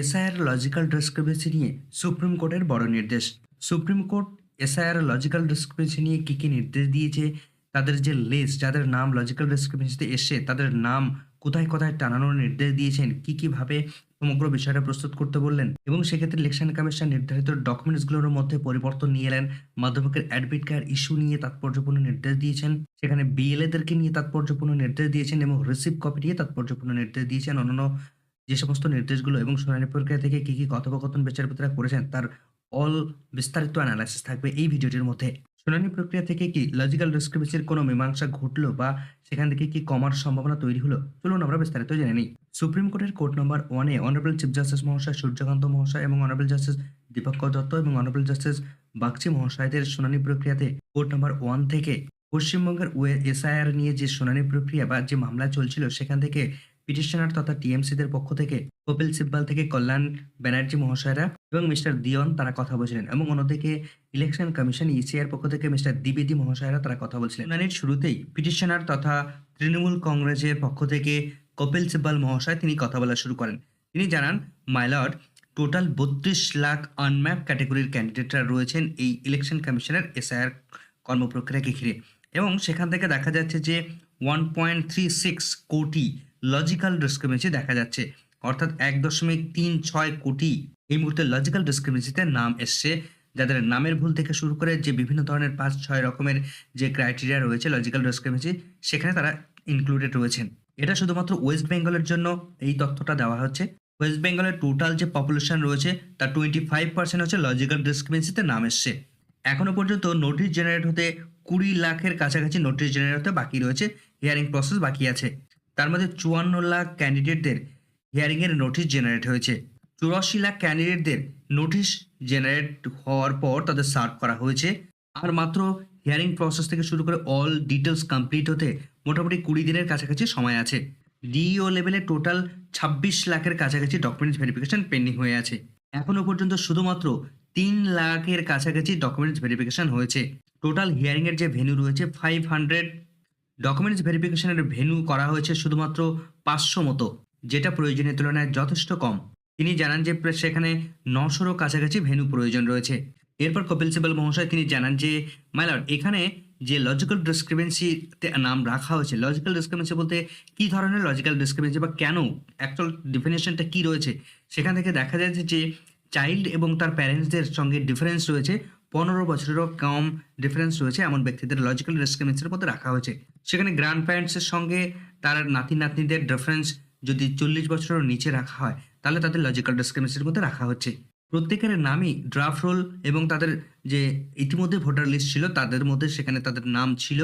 SIR logical discrepancy নিয়ে supreme কোর্টের বড় নির্দেশ। Supreme court SIR logical discrepancy নিয়ে কী কী নির্দেশ দিয়েছে, তাদের যে লিস্ট যাদের নাম লজিক্যাল ডিসক্রিপেন্সিতে এসে তাদের নাম কোথায় কোথায় টানানোর নির্দেশ দিয়েছেন, কী কীভাবে সমগ্র বিষয়টা প্রস্তুত করতে বললেন এবং সেক্ষেত্রে ইলেকশন কমিশন নির্ধারিত ডকুমেন্টসগুলোর মধ্যে পরিবর্তন নিয়ে এলেন, মাধ্যমিকের অ্যাডমিট কার্ড ইস্যু নিয়ে তাৎপর্যপূর্ণ নির্দেশ দিয়েছেন, সেখানে বিএলএদেরকে নিয়ে তাৎপর্যপূর্ণ নির্দেশ দিয়েছেন এবং রিসিভ কপি নিয়ে তাৎপর্যপূর্ণ নির্দেশ দিয়েছেন অন্যান্য যে সমস্ত নির্দেশগুলো এবং শুনানি প্রক্রিয়া থেকে কী কী কথোপকথন বিচারপতিরা করেছেন, তার অল বিস্তারিত অ্যানালাইসিস থাকবে এই ভিডিওটির মধ্যে। শুনানি প্রক্রিয়া থেকে কি লজিক্যাল ডিসক্রিপেন্সির কোনো মীমাংসা ঘটলো বা সেখান থেকে কি কমার সম্ভাবনা তৈরি হলো? চলুন আমরা বিস্তারিত জেনে নিই। সুপ্রিম কোর্টের কোর্ট নম্বর ওয়ানে অনারেবল চিফ জাস্টিস মহাশয় সূর্যকান্ত মহাশয় এবং অনারেবল জাস্টিস দীপঙ্কর দত্ত এবং অনারেবল জাস্টিস বাগচি মহাশয়দের শুনানি প্রক্রিয়াতে কোর্ট নম্বর ওয়ান থেকে পশ্চিমবঙ্গের ওয়ে এসআইআর নিয়ে যে শুনানি প্রক্রিয়া বা যে মামলা চলছিল, সেখান থেকে পিটিশনার তথা টিএমসিদের পক্ষ থেকে কপিল সিব্বাল থেকে কল্যাণ ব্যানার্জি মহাশয়রা এবং মিস্টার দিয়ন তারা কথা বলছিলেন এবং অন্যদিকে ইলেকশন কমিশন ইসিআর পক্ষ থেকে মিস্টার দ্বিবেদী মহাশয়রা তারা কথা বলছিলেন। শুনানির শুরুতেই পিটিশনার তথা তৃণমূল কংগ্রেসের পক্ষ থেকে কপিল সিব্বাল মহাশয় তিনি কথা বলা শুরু করেন। তিনি জানান মাইলর্ড টোটাল বত্রিশ লাখ আনম্যাপ ক্যাটাগরির ক্যান্ডিডেটরা রয়েছেন এই ইলেকশন কমিশনের এসআইআর কর্মপ্রক্রিয়াকে ঘিরে এবং সেখান থেকে দেখা যাচ্ছে যে one point three six crore logical discrepancy দেখা যাচ্ছে। অর্থাৎ এক দশমিক তিন ছয় কোটি এই মুহূর্তে লজিক্যাল ডিসক্রিমিনেন্সিতে নাম এসছে, যাদের নামের ভুল থেকে শুরু করে যে বিভিন্ন ধরনের পাঁচ ছয় রকমের যে ক্রাইটেরিয়া রয়েছে লজিক্যাল ডিসক্রিমিনেন্সি সেখানে তারা ইনক্লুডেড রয়েছেন। এটা শুধুমাত্র ওয়েস্ট বেঙ্গলের জন্য এই তথ্যটা দেওয়া হচ্ছে। ওয়েস্ট বেঙ্গলের টোটাল যে পপুলেশন রয়েছে, তার টোয়েন্টি ফাইভ পার্সেন্ট হচ্ছে লজিক্যাল ডিসক্রিমিনেন্সিতে নাম এসছে। এখনও পর্যন্ত নোটিশ জেনারেট হতে কুড়ি লাখের কাছাকাছি নোটিশ জেনারেট হতে বাকি রয়েছে। হিয়ারিং প্রসেস বাকি আছে। তার মধ্যে চুয়ান্ন লাখ ক্যান্ডিডেটদের হিয়ারিংয়ের নোটিশ জেনারেট হয়েছে। চুরাশি লাখ ক্যান্ডিডেটদের নোটিশ জেনারেট হওয়ার পর তাদের সার্ভ করা হয়েছে। আর মাত্র হিয়ারিং প্রসেস থেকে শুরু করে অল ডিটেলস কমপ্লিট হতে মোটামুটি কুড়ি দিনের কাছাকাছি সময় আছে। ডিইও লেভেলে টোটাল ছাব্বিশ লাখের কাছাকাছি ডকুমেন্টস ভেরিফিকেশন পেন্ডিং হয়ে আছে। এখনও পর্যন্ত শুধুমাত্র তিন লাখের কাছাকাছি ডকুমেন্টস ভেরিফিকেশন হয়েছে। টোটাল হিয়ারিংয়ের যে ভেন্যু রয়েছে ফাইভ হান্ড্রেড ডকুমেন্টস ভেরিফিকেশনের ভেন্যু করা হয়েছে শুধুমাত্র পাঁচশো মতো, যেটা প্রয়োজনের তুলনায় যথেষ্ট কম। তিনি জানান যে সেখানে নশোরও কাছাকাছি ভেন্যু প্রয়োজন রয়েছে। এরপর কপিল সিবাল মহাশয় তিনি জানান যে মাইলর এখানে যে লজিক্যাল ডিসক্রিপেন্সিতে নাম রাখা হয়েছে লজিক্যাল ডিসক্রিপেন্সি বলতে কী ধরনের লজিক্যাল ডিসক্রিপেন্সি বা কেন অ্যাকচুয়াল ডিফিনেশনটা কী রয়েছে? সেখান থেকে দেখা যাচ্ছে যে চাইল্ড এবং তার প্যারেন্টসদের সঙ্গে ডিফারেন্স রয়েছে পনেরো বছরেরও কম ডিফারেন্স রয়েছে এমন ব্যক্তিদের লজিক্যাল ডিসক্রিমিনেন্সের মধ্যে রাখা হয়েছে। সেখানে গ্র্যান্ড প্যারেন্টসের সঙ্গে তার নাতি নাতনিদের ডিফারেন্স যদি চল্লিশ বছরের নিচে রাখা হয়, তাহলে তাদের লজিক্যাল ডিসক্রিমিনেন্সের মধ্যে রাখা হচ্ছে। প্রত্যেকের নামই ড্রাফট রোল এবং তাদের যে ইতিমধ্যে ভোটার লিস্ট ছিল, তাদের মধ্যে সেখানে তাদের নাম ছিল।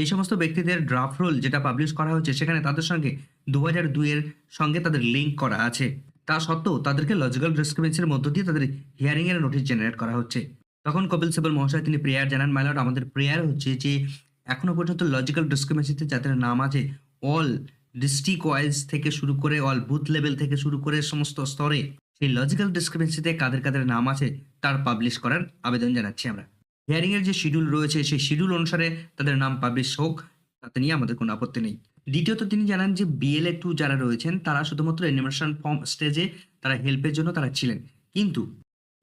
এই সমস্ত ব্যক্তিদের ড্রাফট রোল যেটা পাবলিশ করা হচ্ছে সেখানে তাদের সঙ্গে দু হাজার দুইয়ের সঙ্গে তাদের লিঙ্ক করা আছে। তা সত্ত্বেও তাদেরকে লজিক্যাল ডিসক্রিমিনেন্সের মধ্য দিয়ে তাদের হিয়ারিংয়ের নোটিশ জেনারেট করা হচ্ছে। তখন কপিল সিবল মহাশয় তিনি প্রেয়ার জানান মাইলট আমাদের প্রেয়ার হচ্ছে যে, এখনও পর্যন্ত লজিক্যাল ডিসক্রিমিনেন্সিতে যাদের নাম আছে অল ডিস্ট্রিক্ট ওয়াইজ থেকে শুরু করে অল বুথ লেভেল থেকে শুরু করে সমস্ত স্তরে, সেই লজিক্যাল ডিসক্রিমিনেন্সিতে কাদের কাদের নাম আছে, তার পাবলিশ করার আবেদন জানাচ্ছি আমরা। হিয়ারিং এর যে শিডিউল রয়েছে, সেই শিডিউল অনুসারে তাদের নাম পাবলিশ হোক, তাতে নিয়ে আমাদের কোনো আপত্তি নেই। দ্বিতীয়ত তিনি জানান যে বিএলএ টু যারা রয়েছেন, তারা শুধুমাত্র এনিমেশন ফর্ম স্টেজে তারা হেল্পের জন্য তারা ছিলেন। কিন্তু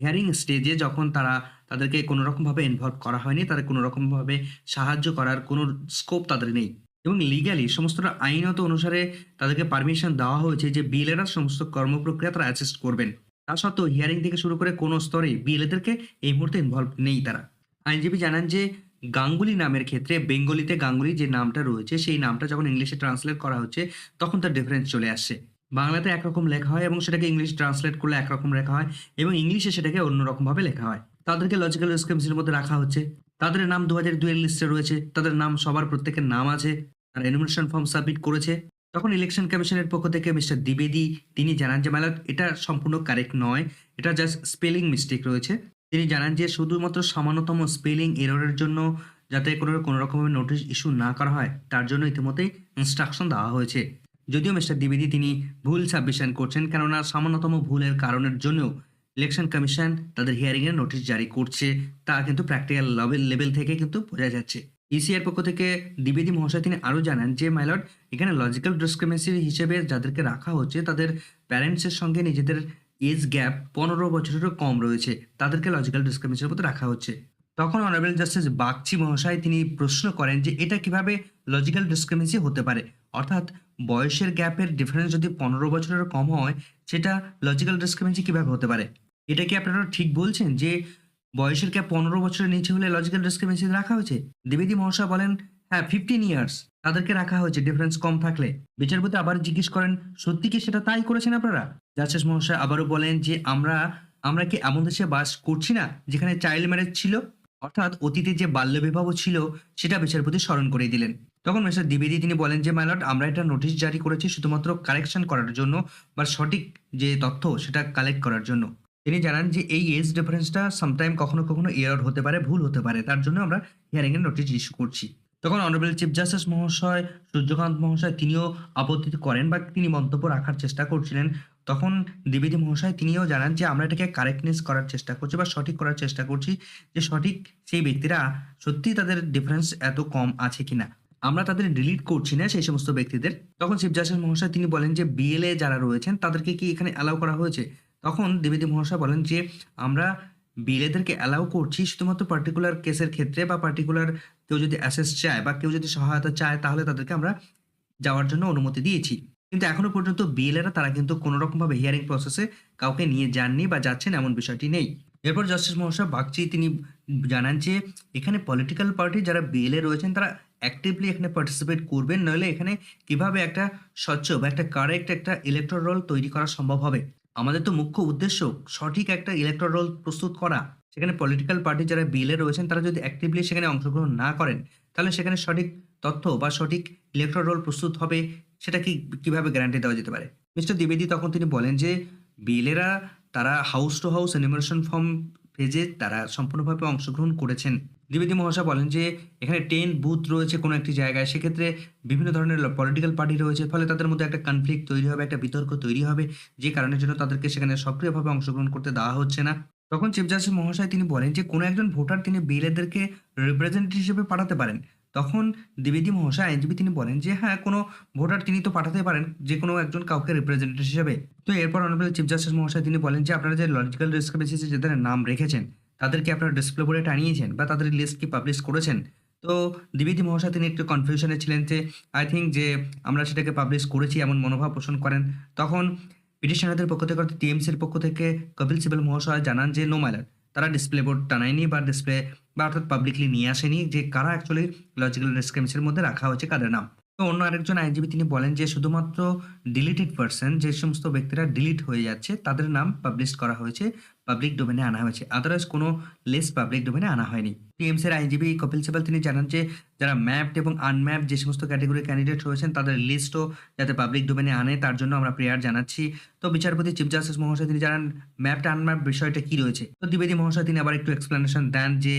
হিয়ারিং স্টেজে যখন তারা তাদেরকে কোনো রকমভাবে ইনভলভ করা হয়নি, তাদের কোনো রকমভাবে সাহায্য করার কোনো স্কোপ তাদের নেই। এবং লিগ্যালি সমস্তটা আইনত অনুসারে তাদেরকে পারমিশন দেওয়া হয়েছে যে বিএলএরা সমস্ত কর্মপ্রক্রিয়া তারা অ্যাসিস্ট করবেন। তা সত্ত্বেও হিয়ারিং থেকে শুরু করে কোনো স্তরে বিএলএদেরকে এই মুহূর্তে ইনভলভ নেই তারা। আইনজীবী জানান যে গাঙ্গুলি নামের ক্ষেত্রে বেঙ্গলিতে গাঙ্গুলি যে নামটা রয়েছে, সেই নামটা যখন ইংলিশে ট্রান্সলেট করা হচ্ছে, তখন তার ডিফারেন্স চলে আসছে। বাংলাতে একরকম লেখা হয় এবং সেটাকে ইংলিশ ট্রান্সলেট করলে একরকম লেখা হয় এবং ইংলিশে সেটাকে অন্যরকমভাবে লেখা হয়। তাদেরকে লজিক্যাল ডিসক্রিপশনের মধ্যে রাখা হচ্ছে। তাদের নাম দু হাজার দুইয়ের লিস্টে রয়েছে। তাদের নাম সবার প্রত্যেকের নাম আছে। আর এনিমেশন ফর্ম সাবমিট করেছে। তখন ইলেকশন কমিশনের পক্ষ থেকে মিস্টার দ্বিবেদী, তিনি জানান যে ম্যালাত এটা সম্পূর্ণ কারেক্ট নয়। এটা জাস্ট স্পেলিং মিস্টেক রয়েছে। তিনি জানান যে, শুধুমাত্র সামান্যতম স্পেলিং এররের জন্য যাতে কোনো কোনো নোটিশ ইস্যু না করা হয়, তার জন্য ইতিমধ্যেই ইনস্ট্রাকশন দেওয়া হয়েছে। যদিও মিস্টার দ্বিবেদী তিনি ভুল সাবমিশন করছেন কেননা সামান্যতম ভুলের কারণের জন্যও ইলেকশন কমিশন তাদের হিয়ারিংয়ের নোটিশ জারি করছে। তা কিন্তু প্র্যাকটিক্যাল লেভেল লেভেল থেকে কিন্তু বোঝা যাচ্ছে। ইসিআর পক্ষ থেকে দ্বিবেদী মহাশয় তিনি আরও জানান যে মাইলট এখানে লজিক্যাল ডিসক্রিমিনেন্সি হিসেবে যাদেরকে রাখা হচ্ছে তাদের প্যারেন্টসের সঙ্গে নিজেদের এজ গ্যাপ ১৫ বছরেরও কম রয়েছে, তাদেরকে লজিক্যাল ডিসক্রিমিনেশনের মধ্যে রাখা হচ্ছে। তখন অনারেবল জাস্টিস বাগচি মহাশয় তিনি প্রশ্ন করেন যে এটা কীভাবে লজিক্যাল ডিসক্রিমিনেন্সি হতে পারে? অর্থাৎ বয়সের গ্যাপের ডিফারেন্স যদি ১৫ বছরেরও কম হয়, সেটা লজিক্যাল ডিসক্রিমিনেন্সি কীভাবে হতে পারে? এটা কি আপনারা ঠিক বলছেন যে বয়সের গ্যাপ ১৫ বছরের নিচে হলে লজিক্যাল ডিসক্রিমিনেন্সি রাখা হয়েছে? দ্বিবেদী মহাশয় বলেন, হ্যাঁ 15 ইয়ার্স তাদেরকে রাখা হয়েছে ডিফারেন্স কম থাকলে। বিচারপতি আবার জিজ্ঞেস করেন, সত্যি কি সেটা তাই করেছেন আপনারা? জাস্টিস মহাশয় আবারও বলেন যে আমরা আমরা কি এমন দেশে বাস করছি না যেখানে চাইল্ড ম্যারেজ ছিল? অর্থাৎ অতীতে যে বাল্যবিবাহ ছিল সেটা বিচারপতি স্মরণ করিয়ে দিলেন। তখন মিস্টার দ্বিবেদী তিনি বলেন যে মাই লর্ড আমরা এটা নোটিশ জারি করেছি শুধুমাত্র কারেকশন করার জন্য বা সঠিক যে তথ্য সেটা কালেক্ট করার জন্য। তিনি জানান যে এই এজ ডিফারেন্সটা সামটাইম কখনো, কখনো এরর হতে পারে, ভুল হতে পারে। তার জন্য আমরা হিয়ারিং এর নোটিশ ইস্যু করছি। তখন অনারেবল চিফ জাস্টিস মহাশয় সূর্যকান্ত মহাশয় তিনিও আপত্তি করেন বা তিনি মন্তব্য রাখার চেষ্টা করছিলেন। তখন দ্বিবেদী মহাশয় তিনিও জানান যে, আমরা এটাকে কারেক্টনেস করার চেষ্টা করছি বা সঠিক করার চেষ্টা করছি যে, সঠিক সেই ব্যক্তিরা সত্যিই তাদের ডিফারেন্স এত কম আছে কিনা। আমরা তাদের ডিলিট করছি না সেই সমস্ত ব্যক্তিদের। তখন জাস্টিস মহাশয় তিনি বলেন যে বিএলএ যারা রয়েছেন, তাদেরকে কি এখানে অ্যালাও করা হয়েছে? তখন দ্বিবেদী মহাশয় বলেন যে, আমরা বিএলএদেরকে অ্যালাউ করছি শুধুমাত্র পার্টিকুলার কেসের ক্ষেত্রে বা পার্টিকুলার কেউ যদি অ্যাসেস চায় বা কেউ যদি সহায়তা চায়, তাহলে তাদেরকে আমরা যাওয়ার জন্য অনুমতি দিয়েছি। কিন্তু এখনও পর্যন্ত বিএলএরা তারা কিন্তু কোনো রকমভাবে হিয়ারিং প্রসেসে কাউকে নিয়ে যাননি বা যাচ্ছেন এমন বিষয়টি নেই। এরপর জাস্টিস মহাশয় বাগচি তিনি জানান যে, এখানে পলিটিক্যাল পার্টি যারা বিএলএ রয়েছেন, তারা অ্যাক্টিভলি এখানে পার্টিসিপেট করবেন, নইলে এখানে কীভাবে একটা স্বচ্ছ বা একটা কারেক্ট একটা ইলেক্টোরাল রোল তৈরি করা সম্ভব হবে। আমাদের তো মুখ্য উদ্দেশ্য সঠিক একটা ইলেক্টোরাল রোল প্রস্তুত করা। সেখানে পলিটিক্যাল পার্টি যারা বিএলএ রয়েছেন, তারা যদি অ্যাক্টিভলি সেখানে অংশগ্রহণ না করেন, তাহলে সেখানে সঠিক তথ্য বা সঠিক ইলেক্টোরাল রোল প্রস্তুত হবে সেটা কি কীভাবে গ্যারান্টি দেওয়া যেতে পারে? মিস্টার দ্বিবেদী তখন তিনি বলেন যে বিএলএরা তারা house to house enumeration form পেজে তারা সম্পূর্ণভাবে অংশগ্রহণ করেছেন। দ্বিবেদী মহাশয় বলেন যে এখানে টেন বুথ রয়েছে কোনো একটি জায়গায় সেক্ষেত্রে বিভিন্ন ধরনের পলিটিক্যাল পার্টি রয়েছে ফলে তাদের মধ্যে একটা কনফ্লিক্ট তৈরি হবে, একটা বিতর্ক তৈরি হবে যে কারণের জন্য তাদেরকে সেখানে সক্রিয়ভাবে অংশগ্রহণ করতে দেওয়া হচ্ছে না। তখন চিফ জাস্টিস মহাশয় তিনি বলেন যে কোনো একজন ভোটার তিনি বিএলএদেরকে রিপ্রেজেন্টেটিভ হিসেবে পাঠাতে পারেন। তখন দ্বিবেদী মহাশয় আইনজীবী তিনি বলেন যে হ্যাঁ কোনো ভোটার তিনি তো পাঠাতে পারেন যে কোনো একজন কাউকে রিপ্রেজেন্টেটিভ হিসেবে। তো এরপর অনারেবল চিফ জাস্টিস মহাশয় তিনি বলেন যে, আপনারা যে লজিক্যাল ডিসক্রিমিনেন্সি যাদের নাম রেখেছেন, তাদেরকে আপনারা ডিসপ্লে বোর্ডে টানিয়েছেন বা তাদের লিস্ট কি পাবলিশ করেছেন? তো দ্বিবেদী মহাশয় তিনি একটু কনফিউশনে ছিলেন যে আই থিঙ্ক যে আমরা সেটাকে পাবলিশ করেছি, এমন মনোভাব পোষণ করেন। তখন পিটিশনারদের পক্ষ থেকে টিএমসির পক্ষ থেকে কপিল সিবাল মহাশয় জানান যে নো তারা ডিসপ্লে বোর্ড টানায়নি বা ডিসপ্লে বা অর্থাৎ পাবলিকলি নিয়ে আসেনি যে কারা অ্যাকচুয়ালি লজিক্যাল ডিসক্রিমিনেন্সির মধ্যে রাখা হয়েছে কাদের নাম। তো অন্য আরেকজন আইনজীবী তিনি বলেন যে শুধুমাত্র ডিলিটেড পার্সন যে সমস্ত ব্যক্তিরা ডিলিট হয়ে যাচ্ছে তাদের নাম পাবলিশ করা হয়েছে, পাবলিক ডোমেনে আনা হয়েছে। আদারওয়াইজ কোনো লিস্ট পাবলিক ডোমেনে আনা হয়নি। টিএমসির আইনজীবী কপিল সিবাল তিনি জানান যে, যারা ম্যাপড এবং আনম্যাপড যে সমস্ত ক্যাটেগরির ক্যান্ডিডেট রয়েছেন, তাদের লিস্টও যাতে পাবলিক ডোমেনে আনে, তার জন্য আমরা প্রেয়ার জানাচ্ছি। তো বিচারপতি চিফ জাস্টিস মহাশয় তিনি জানান ম্যাপড আনম্যাপ বিষয়টা কি রয়েছে? তো দ্বিবেদী মহাশয় তিনি আবার একটু এক্সপ্লেনেশন দেন যে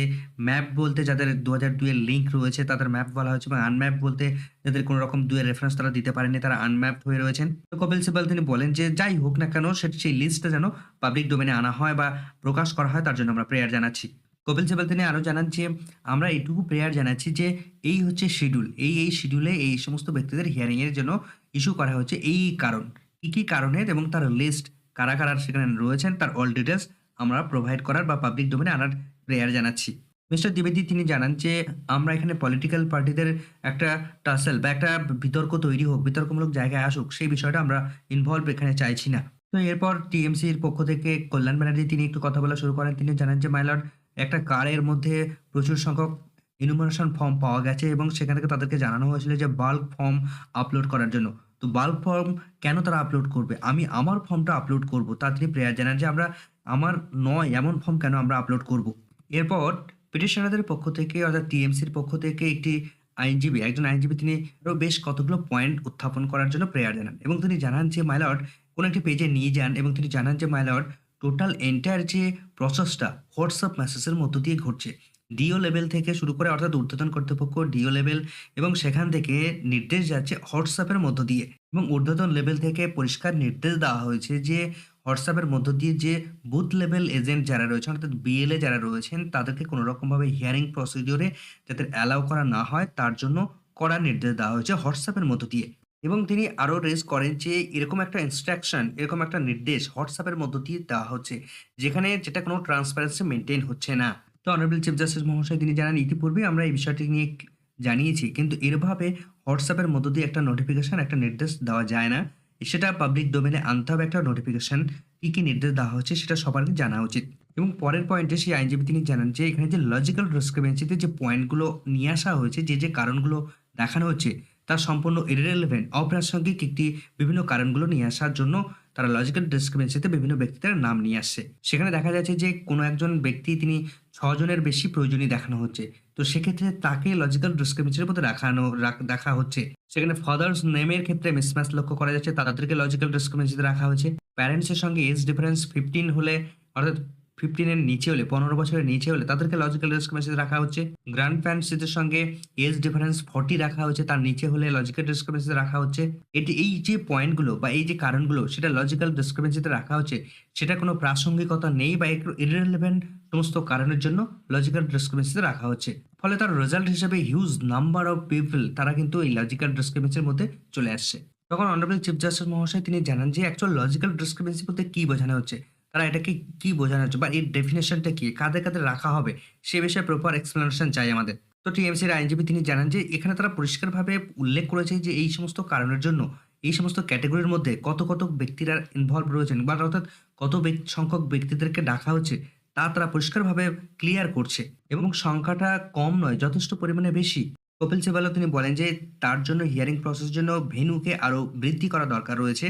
ম্যাপ বলতে যাদের ২০০২ এর লিঙ্ক রয়েছে, তাদের ম্যাপ বলা হয়েছে এবং আনম্যাপ বলতে যাদের কোনো রকম ২ এর রেফারেন্স তারা দিতে পারেনি, তারা আনম্যাপড হয়ে রয়েছেন। তো কপিল সিবাল তিনি বলেন যে, যাই হোক না কেন, সে সেই লিস্টটা যেন পাবলিক ডোমেনে আনা হয় বা প্রকাশ করা হয় তার জন্য আমরা প্রেয়ার জানাচ্ছি। কপিল সিবাল তিনি আরও জানান যে আমরা এইটুকু প্রেয়ার জানাচ্ছি যে এই হচ্ছে শিডিউল। এই, এই শিডিউলে এই সমস্ত ব্যক্তিদের হিয়ারিংয়ের জন্য ইস্যু করা হয়েছে এই কারণ। কি, কী কারণের এবং তার লিস্ট কারা, কারা সেখানে রয়েছেন তার অল ডিটেইলস আমরা প্রোভাইড করার বা পাবলিক ডোমেইন এ আনার প্রেয়ার জানাচ্ছি। মিস্টার দ্বিবেদী তিনি জানান যে আমরা এখানে পলিটিক্যাল পার্টিদের একটা টাসেল বা একটা বিতর্ক তৈরি হোক, বিতর্কমূলক জায়গায় আসুক সেই বিষয়টা আমরা ইনভলভ এখানে চাইছি না। তো এরপর টিএমসির পক্ষ থেকে কল্যাণ ব্যানার্জি তিনি একটু কথা বলা শুরু করেন। তিনি জানান যে মাইলর্ড একটা কারের মধ্যে প্রচুর সংখ্যক এনুমারেশন ফর্ম পাওয়া গেছে এবং সেখান থেকে তাদেরকে জানানো হয়েছিল যে বাল্ক ফর্ম আপলোড করার জন্য। তো বাল্ক ফর্ম কেন তারা আপলোড করবে? আমি আমার ফর্মটা আপলোড করব। তা তিনি প্রেয়ার জানান যে আমরা আমার নয় এমন ফর্ম কেন আমরা আপলোড করব? এরপর পিটিশনারদের পক্ষ থেকে অর্থাৎ টিএমসির পক্ষ থেকে একটি আইনজীবী, একজন আইনজীবী তিনি আরও বেশ কতগুলো পয়েন্ট উত্থাপন করার জন্য প্রেয়ার জানান এবং তিনি জানান যে মাই লর্ড কোনো একটি পেজে নিয়ে যান এবং তিনি জানান যে মাই লর্ড টোটাল এন্টায়ার যে প্রসেসটা হোয়াটসঅ্যাপ মেসেজের মধ্য দিয়ে ঘটছে। ডিও লেভেল থেকে শুরু করে অর্থাৎ ঊর্ধ্বতন কর্তৃপক্ষ ডিও লেভেল এবং সেখান থেকে নির্দেশ যাচ্ছে হোয়াটসঅ্যাপের মধ্য দিয়ে এবং ঊর্ধ্বতন লেভেল থেকে পরিষ্কার নির্দেশ দেওয়া হয়েছে যে হোয়াটসঅ্যাপের মধ্য দিয়ে যে বুথ লেভেল এজেন্ট যারা রয়েছেন অর্থাৎ বিএলএ যারা রয়েছেন, তাদেরকে কোনো রকমভাবে হিয়ারিং প্রসিডিউর এ যাতে অ্যালাও করা না হয়, তার জন্য কড়া নির্দেশ দেওয়া হয়েছে হোয়াটসঅ্যাপের মধ্য দিয়ে। এবং তিনি আরও রেজ করেন যে এরকম একটা ইনস্ট্রাকশন, এরকম একটা নির্দেশ হোয়াটসঅ্যাপের মধ্য দিয়ে দেওয়া হচ্ছে। যেখানে যেটা কোনো ট্রান্সপারেন্সি মেনটেন হচ্ছে না। তো অনারেবল চিফ জাস্টিস মহাশয় তিনি জানান ইতিপূর্বে আমরা এই বিষয়টি নিয়ে জানিয়েছি। কিন্তু এরভাবে হোয়াটসঅ্যাপের মধ্য দিয়ে একটা নোটিফিকেশন, একটা নির্দেশ দেওয়া যায় না। সেটা পাবলিক ডোমেনে আনতে হবে একটা নোটিফিকেশন। কী কী নির্দেশ দেওয়া হচ্ছে সেটা সবার জানা উচিত। এবং পরের পয়েন্টে সেই আইনজীবী তিনি জানান যে এখানে যে লজিক্যাল ডিসক্রিমিনেন্সিতে যে পয়েন্টগুলো নিয়ে আসা হয়েছে, যে, যে কারণগুলো দেখানো হচ্ছে তা সম্পূর্ণ ইররিলেভেন্ট, অপ্রাসঙ্গিক একটি বিভিন্ন কারণগুলো নিয়ে আসার জন্য তারা লজিক্যাল ডিসক্রিমিনেন্সিতে বিভিন্ন ব্যক্তিদের নাম নিয়ে আসছে। সেখানে দেখা যাচ্ছে যে কোনো একজন ব্যক্তি তিনি ছজনের বেশি প্রয়োজনীয় দেখানো হচ্ছে। তো সেক্ষেত্রে তাকে লজিক্যাল ডিসক্রিমিনেন্সির মধ্যে রাখানো রাখ দেখা হচ্ছে। সেখানে ফাদার্স নেমের ক্ষেত্রে মিসম্যাচ লক্ষ্য করা যাচ্ছে। তাদেরকে লজিক্যাল ডিসক্রিমিনেন্সিতে রাখা হয়েছে। প্যারেন্টসের সঙ্গে এজ ডিফারেন্স 15 হলে অর্থাৎ 15 এর নিচে হলে 15 বছরের নিচে হলে তাদেরকে লজিক্যাল ডিসক্রিমিনেন্সিতে রাখা হচ্ছে। গ্র্যান্ড প্যারেন্টসদের সঙ্গে এজ ডিফারেন্স 40 রাখা হয়েছে। তার নিচে হলে লজিক্যাল ডিসক্রিমিনেন্সিতে রাখা হচ্ছে। এটি এই যে পয়েন্টগুলো বা এই যে কারণগুলো, সেটা লজিক্যাল ডিসক্রিমিনেন্সিতে রাখা হচ্ছে। সেটা কোনো প্রাসঙ্গিকতা নেই বা একটু ইররিলেভেন্ট সমস্ত কারণের জন্য লজিক্যাল ডিসক্রিমিনেন্সিতে রাখা হচ্ছে। ফলে তার রেজাল্ট হিসেবে হিউজ নাম্বার অফ পিপল তারা কিন্তু এই লজিক্যাল ডিসক্রিমিনেন্সির মধ্যে চলে আসছে। তখন অনারেবল চিফ জাস্টিস মহাশয় তিনি জানান যে অ্যাকচুয়াল লজিক্যাল ডিসক্রিমিনেন্সি বলতে কি বোঝানো হচ্ছে? তারা এটাকে কি বোঝানো হচ্ছে বা এর ডেফিনেশনটা কি? কাদের, কাদের রাখা হবে? সে বিষয়ে প্রপার এক্সপ্লেনেশন চাই আমাদের। তো টিএমসির আইনজীবী তিনি জানান যে এখানে তারা পরিষ্কারভাবে উল্লেখ করেছে যে এই সমস্ত কারণের জন্য এই সমস্ত ক্যাটেগরির মধ্যে কত, কত ব্যক্তিরা ইনভলভ রয়েছেন বা অর্থাৎ কত সংখ্যক ব্যক্তিদেরকে ডাকা হচ্ছে তা তারা পরিষ্কারভাবে ক্লিয়ার করছে এবং সংখ্যাটা কম নয় যথেষ্ট পরিমাণে বেশি। কপিল সিবালও তিনি বলেন যে তার জন্য হিয়ারিং প্রসেসের জন্য ভেন্যুকে আরও বৃদ্ধি করা দরকার রয়েছে।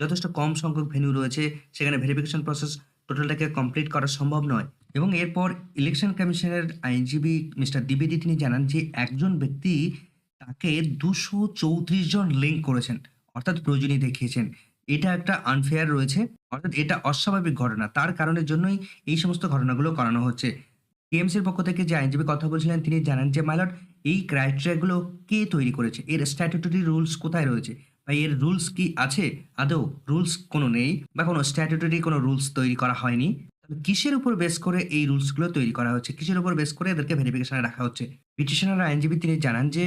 যথেষ্ট কম সংখ্যক ভেন্যু রয়েছে। সেখানে ভেরিফিকেশন প্রসেস টোটালটাকে কমপ্লিট করা সম্ভব নয়। এবং এরপর ইলেকশন কমিশনের আইনজীবী মিস্টার দ্বিবেদী তিনি জানান যে একজন ব্যক্তি তাকে ২৩৪ জন লিঙ্ক করেছেন। অর্থাৎ প্রয়োজনীয় দেখিয়েছেন। এটা একটা আনফেয়ার রয়েছে। অর্থাৎ এটা অস্বাভাবিক ঘটনা। তার কারণের জন্যই এই সমস্ত ঘটনাগুলো করানো হচ্ছে। টিএমসির পক্ষ থেকে যে আইনজীবী কথা বলছিলেন, তিনি জানান যে, মাই লর্ড, এই ক্রাইটেরিয়া গুলো কে তৈরি করেছে? এর স্ট্যাটুটরি রুলস কোথায় রয়েছে? বা এর রুলস কি আছে? আদৌ রুলস কোনো নেই বা কোনো স্ট্যাটুটরি কোনো রুলস তৈরি করা হয়নি। তাহলে কিসের উপর বেস করে এই রুলসগুলো তৈরি করা হচ্ছে? কিসের উপর বেস করে এদেরকে ভেরিফিকেশন রাখা হচ্ছে? পিটিশনার আইনজীবী তিনি জানান যে,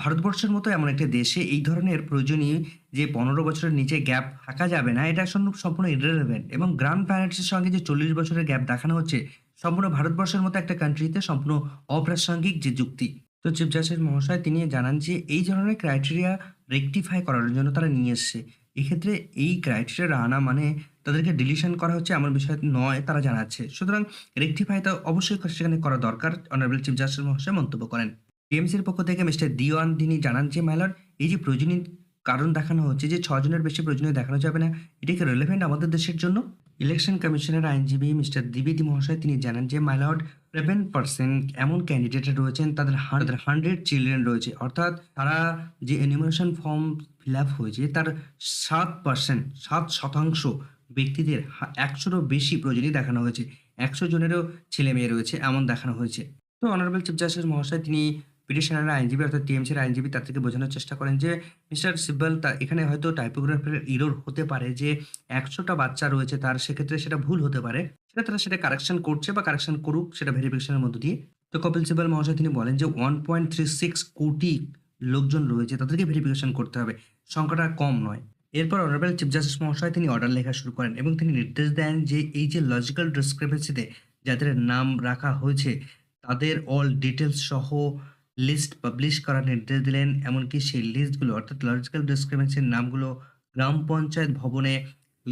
ভারতবর্ষের মতো এমন একটি দেশে এই ধরনের প্রয়োজনীয় যে ১৫ বছরের নিচে গ্যাপ থাকা যাবে না, এটা সম্পূর্ণ ইররিলেভেন্ট এবং গ্রান্ড প্যারেন্টস এর সঙ্গে যে ৪০ বছরের গ্যাপ দেখানো হচ্ছে, সম্পূর্ণ ভারতবর্ষের মতো একটা কান্ট্রিতে সম্পূর্ণ অপ্রাসঙ্গিক যে যুক্তি। তো চিফ জাস্টিস মহাশয় তিনি জানান যে, এই ধরনের ক্রাইটেরিয়া রেকটিফাই করার জন্য তারা নিয়ে এসছে। এক্ষেত্রে এই ক্রাইটেরিয়া আনা মানে তাদেরকে ডিলিশন করা হচ্ছে এমন বিষয় নয়, তারা জানাচ্ছে। সুতরাং রেকটিফাই তো অবশ্যই সেখানে করা দরকার অনারেবল চিফ জাস্টিস মহাশয় মন্তব্য করেন। টিএমসির পক্ষ থেকে মিস্টার দিওয়ান তিনি জানান যে মাই লর্ড এই যে প্রয়োজনীয় কারণ দেখানো হচ্ছে যে ছজনের বেশি প্রয়োজনীয় দেখানো যাবে না। এটা কি রিলেভেন্ট আমাদের দেশের জন্য? ইলেকশন কমিশনের আইনজীবী মিস্টার দ্বিবেদী মহাশয় তিনি জানান যে মাই লর্ড 7% এমন ক্যান্ডিডেট রয়েছেন, তাদের হান 100 চিলড্রেন রয়েছে। অর্থাৎ তারা যে এনুমারেশন ফর্ম ফিল আপ হয়েছে, তার 7% ৭% ব্যক্তিদের হা ১০০ রও বেশি প্রয়োজনীয় দেখানো হয়েছে। ১০০ জনেরও ছেলে-মেয়ে রয়েছে, এমন দেখানো হয়েছে। তো অনারেবল চিফ জাস্টিস মহাশয়, তিনি পিটিশনারের আইনজীবী, অর্থাৎ টিএমসির আইনজীবী তাদেরকে বোঝানোর চেষ্টা করেন যে মিস্টার সিব্বল তা এখানে হয়তো টাইপোগ্রাফির এরর হতে পারে যে ১০০ টা বাচ্চা রয়েছে, তার সেক্ষেত্রে সেটা ভুল হতে পারে। তারা সেটা কারেকশন করছে বা কারেকশন করুক সেটা ভেরিফিকেশনের মধ্য দিয়ে। তো কপিল সিব্বল মহাশয় তিনি বলেন যে 1.36 কোটি লোকজন রয়েছে, তাদেরকে ভেরিফিকেশন করতে হবে। সংখ্যাটা কম নয়। এরপর অনারেবল চিফ জাস্টিস মহাশয় তিনি অর্ডার লেখা শুরু করেন এবং তিনি নির্দেশ দেন যে এই যে লজিক্যাল ডিসক্রিপেন্সিতে যাদের নাম রাখা হয়েছে, তাদের অল ডিটেলস সহ লিস্ট পাবলিশ করার নির্দেশ দিলেন। এমনকি সেই লিস্টগুলো অর্থাৎ লজিক্যাল ডিসক্রিপেন্সির নামগুলো গ্রাম পঞ্চায়েত ভবনে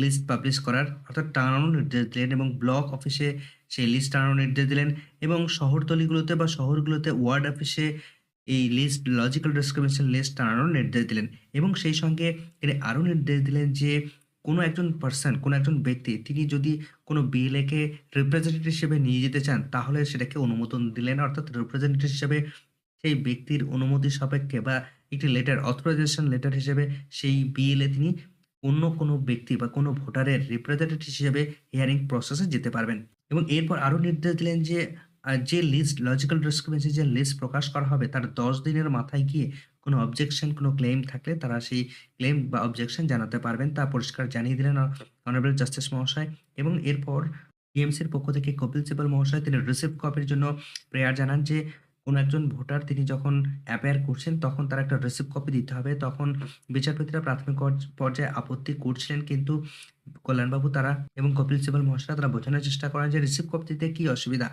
লিস্ট পাবলিশ করার, অর্থাৎ টাঙানোর নির্দেশ দিলেন এবং ব্লক অফিসে সেই লিস্ট টাঙানোর নির্দেশ দিলেন এবং শহরতলিগুলোতে বা শহরগুলোতে ওয়ার্ড অফিসে এই লিস্ট লজিক্যাল ডিসক্রিপেন্সির লিস্ট টানানোর নির্দেশ দিলেন এবং সেই সঙ্গে তিনি আরও নির্দেশ দিলেন যে কোনো একজন পার্সন কোনো একজন ব্যক্তি, তিনি যদি কোনো বিএলএকে রিপ্রেজেন্টেটিভ হিসেবে নিয়ে যেতে চান, তাহলে সেটাকে অনুমোদন দিলেন, অর্থাৎ রিপ্রেজেন্টেটিভ হিসেবে সেই ব্যক্তির অনুমতি সাপেক্ষে বা একটি লেটার অথরাইজেশন লেটার হিসেবে সেই বিএলএ তিনি অন্য কোনো ব্যক্তি বা কোনো ভোটারের রিপ্রেজেন্টেটিভ হিসেবে হিয়ারিং প্রসেসে যেতে পারবেন। এবং এরপর আরও নির্দেশ দিলেন যে যে লিস্ট লজিক্যাল ডিসক্রিপেন্সি যে লিস্ট প্রকাশ করা হবে, তার ১০ দিনের মাথায় গিয়ে কোনো অবজেকশন কোনো ক্লেইম থাকলে তারা সেই ক্লেইম বা অবজেকশন জানাতে পারবেন। তা পরিষ্কার জানিয়ে দিলেন অনারেবল জাস্টিস মহাশয়। এবং এরপর টিএমসির পক্ষ থেকে কপিল সিবাল মহাশয়, তিনি রিসিভ কপির জন্য প্রেয়ার জানান যে কোনো একজন ভোটার তিনি যখন অ্যাপিয়ার করছেন, তখন তার একটা রিসিপ্ট কপি দিতে হবে। তখন বিচারপতিরা প্রাথমিক পর্যায়ে আপত্তি করছিলেন, কিন্তু কল্যাণবাবু তারা এবং কপিল সিবাল মহাশয়রা তারা বোঝানোর চেষ্টা করেন যে রিসিপ্ট কপি দিতে কি অসুবিধা?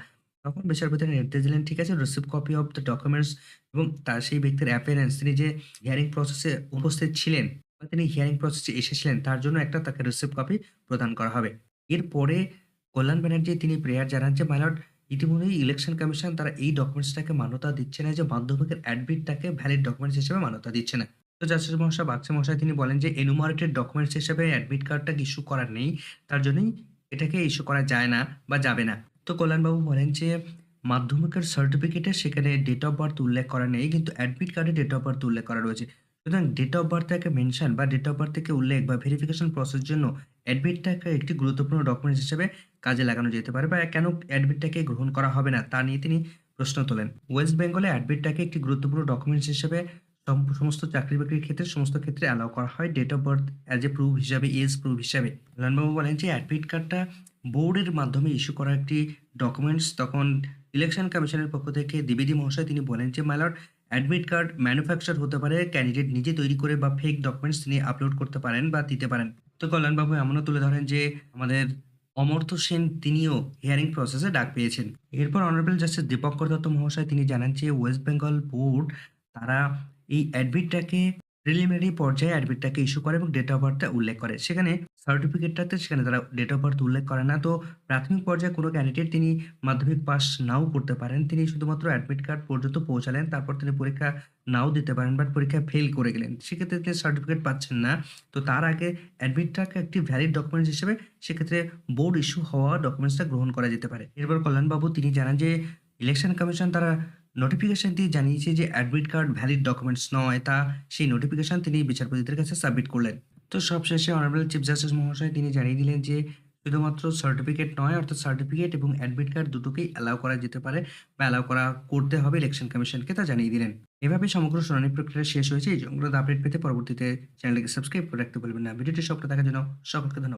তখন বিচারপতিরা নির্দেশ দিলেন, ঠিক আছে receipt copy of the documents এবং তার সেই ব্যক্তির অ্যাপিয়ারেন্স তিনি যে হিয়ারিং প্রসেসে উপস্থিত ছিলেন বা তিনি হিয়ারিং প্রসেসে এসেছিলেন, তার জন্য একটা তাকে রিসিপ্ট কপি প্রদান করা হবে। এরপরে কল্যাণ ব্যানার্জি, তিনি প্রেয়ার জানান যে মাই লর্ড ইতিমধ্যেই ইলেকশন কমিশন তারা এই ডকুমেন্টসটাকে মান্যতা দিচ্ছে না যে মাধ্যমিকের অ্যাডমিটটাকে ভ্যালিড ডকুমেন্টস হিসেবে মান্যতা দিচ্ছে না। তো জাস্টিস মহাশয়, বাগচি মহাশয় তিনি বলেন যে এনুমারেটেড ডকুমেন্টস হিসেবে অ্যাডমিট কার্ডটাকে ইস্যু করার নেই। তার জন্যই এটাকে ইস্যু করা যায় না বা যাবে না। তো কল্যাণবাবু বলেন যে মাধ্যমিকের সার্টিফিকেটে সেখানে ডেট অফ বার্থ উল্লেখ করা নেই, কিন্তু অ্যাডমিট কার্ডে ডেট অফ বার্থ উল্লেখ করা রয়েছে। সুতরাং ডেট অফ বার্থটাকে মেনশন বা ডেট অফ বার্থ থেকে উল্লেখ বা ভেরিফিকেশন প্রসেস জন্য অ্যাডমিটটাকে একটি গুরুত্বপূর্ণ ডকুমেন্টস হিসেবে কাজে লাগানো যেতে পারে বা কেন অ্যাডমিটটাকে গ্রহণ করা হবে না, তা নিয়ে তিনি প্রশ্ন তোলেন। ওয়েস্ট বেঙ্গলে অ্যাডমিটটাকে একটি গুরুত্বপূর্ণ ডকুমেন্টস হিসেবে সম, সমস্ত চাকরি-বাকরির ক্ষেত্রে, সমস্ত ক্ষেত্রে অ্যালাও করা হয় date of birth as a proof হিসাবে এজ প্রুফ হিসাবে। কল্যাণবাবু বলেন যে অ্যাডমিট কার্ডটা বোর্ডের মাধ্যমে ইস্যু করা একটি ডকুমেন্টস তখন ইলেকশন কমিশনের পক্ষ থেকে দ্বিবেদী মহাশয় তিনি বলেন যে মাই অ্যাডমিট কার্ড ম্যানুফ্যাকচার হতে পারে ক্যান্ডিডেট নিজে তৈরি করে বা ফেক ডকুমেন্টস তিনি আপলোড করতে পারেন বা দিতে পারেন। তো কল্যাণবাবু এমনও তুলে ধরেন যে, আমাদের অমর্ত্য সেন তিনিও হিয়ারিং প্রসেসে ডাক পেয়েছেন। এরপর অনারেবল জাস্টিস দীপঙ্কর দত্ত মহাশয় তিনি জানান যে ওয়েস্ট বেঙ্গল বোর্ড তারা এই অ্যাডমিটটাকে প্রিলিমিনারি পর্যায়ে অ্যাডমিটটাকে ইস্যু করে এবং ডেট অফ বার্থটা উল্লেখ করে। সেখানে সার্টিফিকেটটাতে সেখানে তারা ডেট অফ বার্থ উল্লেখ করে না। তো প্রাথমিক পর্যায়ে কোনো ক্যান্ডিডেট তিনি মাধ্যমিক পাস নাও করতে পারেন। তিনি শুধুমাত্র অ্যাডমিট কার্ড পর্যন্ত পৌঁছালেন। তারপর তিনি পরীক্ষা নাও দিতে পারেন বাট পরীক্ষায় ফেল করে গেলেন। সেক্ষেত্রে তিনি সার্টিফিকেট পাচ্ছেন না। তো তার আগে অ্যাডমিটটাকে একটি ভ্যালিড ডকুমেন্টস হিসেবে সেক্ষেত্রে বোর্ড ইস্যু হওয়া ডকুমেন্টসটা গ্রহণ করা যেতে পারে। এরপর কল্যাণবাবু তিনি জানান যে ইলেকশন কমিশন তারা নোটিফিকেশন দিয়ে জানিয়েছে যে অ্যাডমিট কার্ড ভ্যালিড ডকুমেন্টস নয় তা সেই নোটিফিকেশন তিনি বিচারপতিদের কাছে সাবমিট করলেন। তো সবশেষে অনারেবল চিফ জাস্টিস মহাশয় তিনি জানিয়ে দিলেন যে শুধুমাত্র সার্টিফিকেট নয়, অর্থাৎ সার্টিফিকেট এবং অ্যাডমিট কার্ড দুটোকেই অ্যালাউ করা যেতে পারে বা অ্যালাও করা করতে হবে ইলেকশন কমিশনকে তা জানিয়ে দিলেন। এভাবে সমগ্র শুনানি প্রক্রিয়া শেষ হয়েছে। এই সংক্রান্ত আপডেট পেতে পরবর্তীতে চ্যানেলটিকে সাবস্ক্রাইব করে রাখতে ভুলবেন না। ভিডিওটি সবটা দেখার জন্য সকলকে ধন্যবাদ।